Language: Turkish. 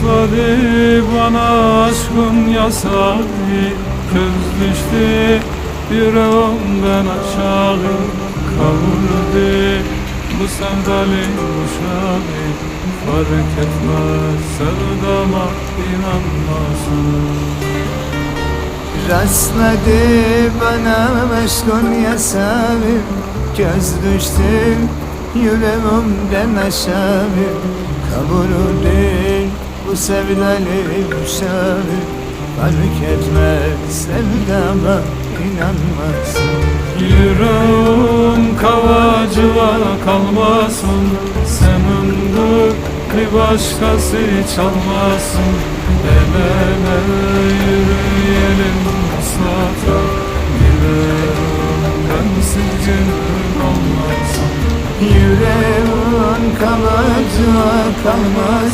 Rastladı bana aşkın yasağı. Köz düştü yüreğimden aşağı Kavurdu. Bu sevdalı uşağı Fark etmez sevdama inanmasın. Rastladı bana aşkın yasağı. Göz düştü yüreğimden aşağı Kavurdu bu sevdalı uşağı Fark etmez sevdama inanmasın. Yüreğim kavacıva kalmasın. Senin bu bir başkası çalmasın. El ele yürüyelim ıslata Dilerim bensiz günün olmasın. Yüreğin kalıcı kalmaz